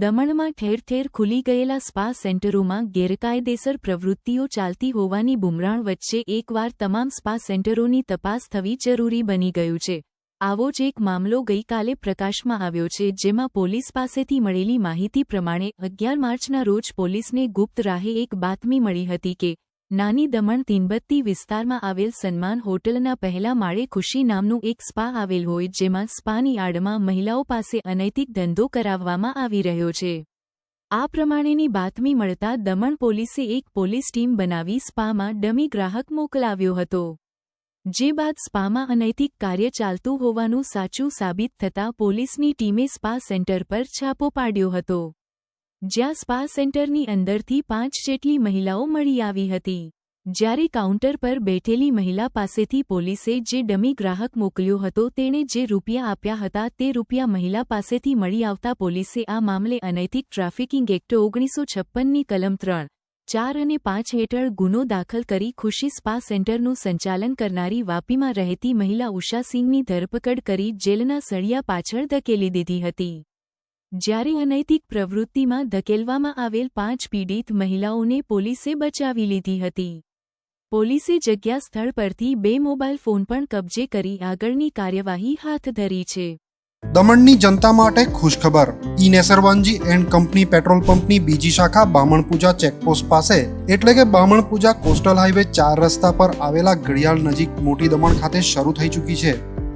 દમણમાં ઠેર ઠેર ખુલી ગયેલા સ્પા સેન્ટરોમાં ગેરકાયદેસર પ્રવૃત્તિઓ ચાલતી હોવાની બુમરાણ વચ્ચે એકવાર તમામ સ્પા સેન્ટરોની તપાસ થવી જરૂરી બની ગયું છે. આવો જ એક મામલો ગઈકાલે પ્રકાશમાં આવ્યો છે, જેમાં પોલીસ પાસેથી મળેલી માહિતી પ્રમાણે અગિયાર માર્ચના રોજ પોલીસને ગુપ્ત રાહે એક બાતમી મળી હતી કે નાની દમણ તીનબત્તી વિસ્તારમાં આવેલ સન્માન હોટલના પહેલા માળે ખુશી નામનું એક સ્પા આવેલ હોય જેમાં સ્પાની આડમાં મહિલાઓ પાસે અનૈતિક ધંધો કરાવવામાં આવી રહ્યો છે. આ પ્રમાણેની બાતમી મળતા દમણ પોલીસે એક પોલીસ ટીમ બનાવી સ્પામાં ડમી ગ્રાહક મોકલાવ્યો હતો. જે બાદ સ્પામાં અનૈતિક કાર્ય ચાલતું હોવાનું સાચું સાબિત થતાં પોલીસની ટીમે સ્પા સેન્ટર પર છાપો પાડ્યો હતો. જ્યાં સ્પા સેન્ટરની અંદરથી પાંચ જેટલી મહિલાઓ મળી આવી હતી. જ્યારે કાઉન્ટર પર બેઠેલી મહિલા પાસેથી પોલીસે જે ડમી ગ્રાહક મોકલ્યો હતો તેણે જે રૂપિયા આપ્યા હતા તે રૂપિયા મહિલા પાસેથી મળી આવતા પોલીસે આ મામલે અનૈતિક ટ્રાફિકિંગ એક્ટ ઓગણીસો છપ્પનની કલમ ત્રણ, ચાર અને પાંચ હેઠળ ગુનો દાખલ કરી ખુશી સ્પા સેન્ટરનું સંચાલન કરનારી વાપીમાં રહેતી મહિલા ઉષા સિંહની ધરપકડ કરી જેલના સળિયા પાછળ ધકેલી દીધી હતી. જ્યારે અનૈતિક પ્રવૃત્તિમાં ધકેલવામાં આવેલ પાંચ પીડિત મહિલાઓને પોલીસે બચાવી લીધી હતી. પોલીસે જગ્યા સ્થળ પરથી બે મોબાઈલ ફોન પણ કબજે કરી આગળની કાર્યવાહી હાથ ધરી છે. દમણની જનતા માટે ખુશખબર. ઈ એન્ડ કંપની પેટ્રોલ પંપની બીજી શાખા બામણપૂજા ચેકપોસ્ટ પાસે, એટલે કે બામણપૂજા કોસ્ટલ હાઈવે ચાર રસ્તા પર આવેલા ઘડિયાળ નજીક મોટી દમણ ખાતે શરૂ થઈ ચૂકી છે.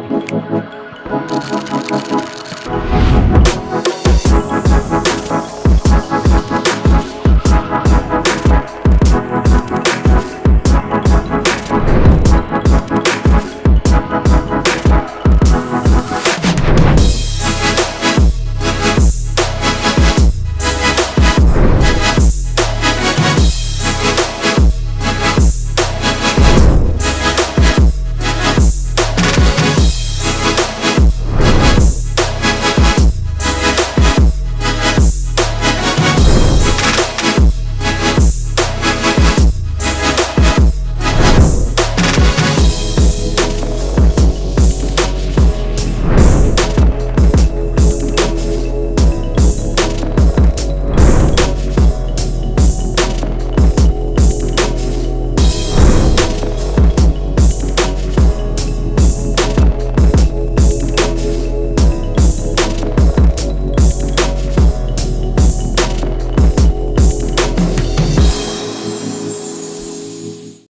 Thank you.